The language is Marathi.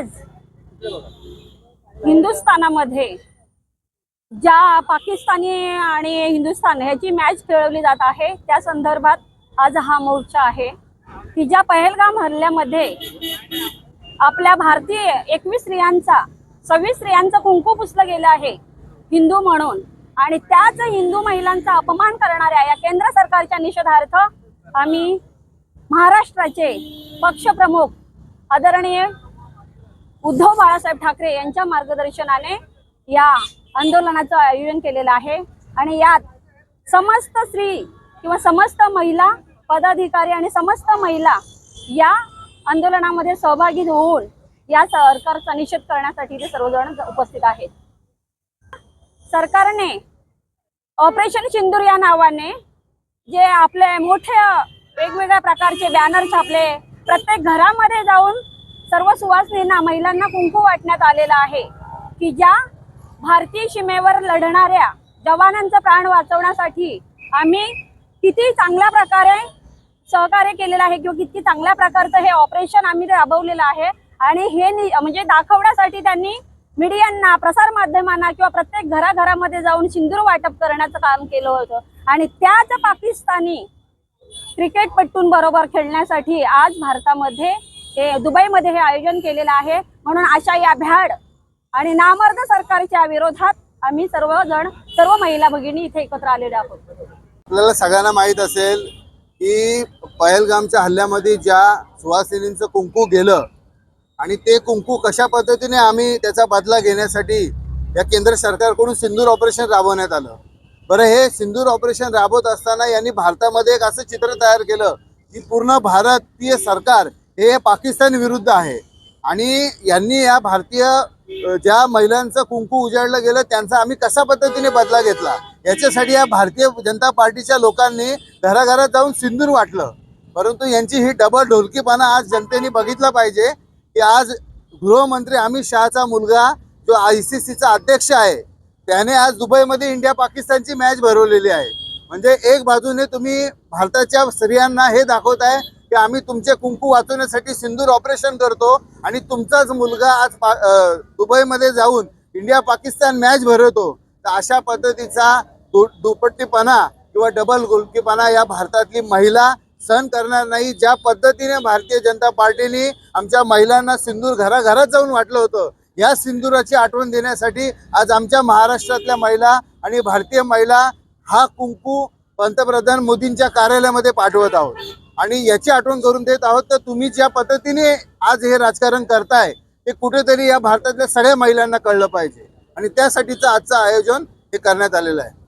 आज हिंदुस्थानामध्ये ज्या पाकिस्तानी आणि हिंदुस्थान ह्याची मॅच खेळवली जात आहे त्या संदर्भात आज हा मोर्चा आहे. की ज्या पहलगाम हल्ल्यामध्ये आपल्या भारतीय एकवीस स्त्रियांचा सव्वीस स्त्रियांचा कुंकू पुसलं गेलं आहे हिंदू म्हणून. आणि त्याच हिंदू महिलांचा अपमान करणाऱ्या या केंद्र सरकारच्या निषेधार्थ आम्ही महाराष्ट्राचे पक्षप्रमुख आदरणीय उद्धव बाळासाहेब ठाकरे यांच्या मार्गदर्शनाने या आंदोलनाचं आयोजन केलेलं आहे. आणि यात समस्त स्त्री किंवा समस्त महिला पदाधिकारी आणि समस्त महिला या आंदोलनामध्ये सहभागी होऊन या सरकारचा निषेध करण्यासाठी ते सर्वजण उपस्थित आहेत. सरकारने ऑपरेशन सिंदूर या नावाने जे आपले मोठे वेगवेगळ्या प्रकारचे बॅनर छापले प्रत्येक घरामध्ये जाऊन सर्व सुवासिनींना महिलांना कुंकू वाटण्यात आलेला आहे की ज्या भारतीय सीमेवर लढणाऱ्या जवानांचा प्राण वाचवण्यासाठी आम्ही किती चांगल्या प्रकारे सहकार्य केलेलं आहे किंवा किती चांगल्या प्रकारचं हे ऑपरेशन आम्ही राबवलेलं आहे. आणि हे नि- म्हणजे दाखवण्यासाठी त्यांनी मीडियांना प्रसार माध्यमांना किंवा प्रत्येक घराघरामध्ये जाऊन सिंदूर वाटप करण्याचं काम केलं होतं. आणि त्याच पाकिस्तानी क्रिकेटपटूंबरोबर खेळण्यासाठी आज भारतामध्ये हे दुबईमध्ये हे आयोजन केलेलं आहे. म्हणून अशा या भ्याड आणि नामर्द सरकारच्या विरोधात आम्ही सर्वजण सर्व महिला भगिनी इथे एकत्र आलेले आहोत. आपल्याला सगळ्यांना माहीत असेल की पहलगामच्या हल्ल्यामध्ये ज्या सुहासिनींचं कुंकू गेलं आणि ते कुंकू कशा पद्धतीने आम्ही त्याचा बदला घेण्यासाठी या केंद्र सरकारकडून सिंदूर ऑपरेशन राबवण्यात आलं. बरं हे सिंदूर ऑपरेशन राबवत असताना यांनी भारतामध्ये एक असं चित्र तयार केलं की पूर्ण भारतीय सरकार हे पाकिस्तान विरुद्ध आहे. आणि यांनी या भारतीय ज्या महिलांचं कुंकू उजाडलं गेलं त्यांचा आम्ही कशा पद्धतीने बदला घेतला? याच्यासाठी या भारतीय जनता पार्टीच्या लोकांनी घराघरात जाऊन सिंदूर वाटलं. परंतु यांची ही डबल ढोलकीपणा आज जनतेने बघितलं पाहिजे की आज गृहमंत्री अमित शहाचा मुलगा जो आय सी सीचा अध्यक्ष आहे त्याने आज दुबईमध्ये इंडिया पाकिस्तानची मॅच भरवलेली आहे. म्हणजे एक बाजूने तुम्ही भारताच्या स्त्रियांना हे दाखवताय की आम्ही तुमचे कुंकू वाचवण्यासाठी सिंदूर ऑपरेशन करतो आणि तुमचाच मुलगा आज दुबईमध्ये जाऊन इंडिया पाकिस्तान मॅच भरवतो तर अशा पद्धतीचा दु दुपट्टीपणा किंवा डबल गोलकीपणा या भारतातली महिला सहन करणार नाही ज्या पद्धतीने भारतीय जनता पार्टीने आमच्या महिलांना सिंदूर घराघरात जाऊन वाटलं होतं. या सिंदुराची आठवण देण्यासाठी आज आमच्या महाराष्ट्रातल्या महिला आणि भारतीय महिला हा कुंकू पंतप्रधान मोदींच्या कार्यालयामध्ये पाठवत आहोत. आणि याची आठवण करून देत आहोत. तर तुम्ही ज्या पद्धतीने आज हे राजकारण करताय ते कुठेतरी या भारतातल्या सगळ्या महिलांना कळलं पाहिजे. आणि त्यासाठीचं आजचं आयोजन हे करण्यात आलेलं आहे.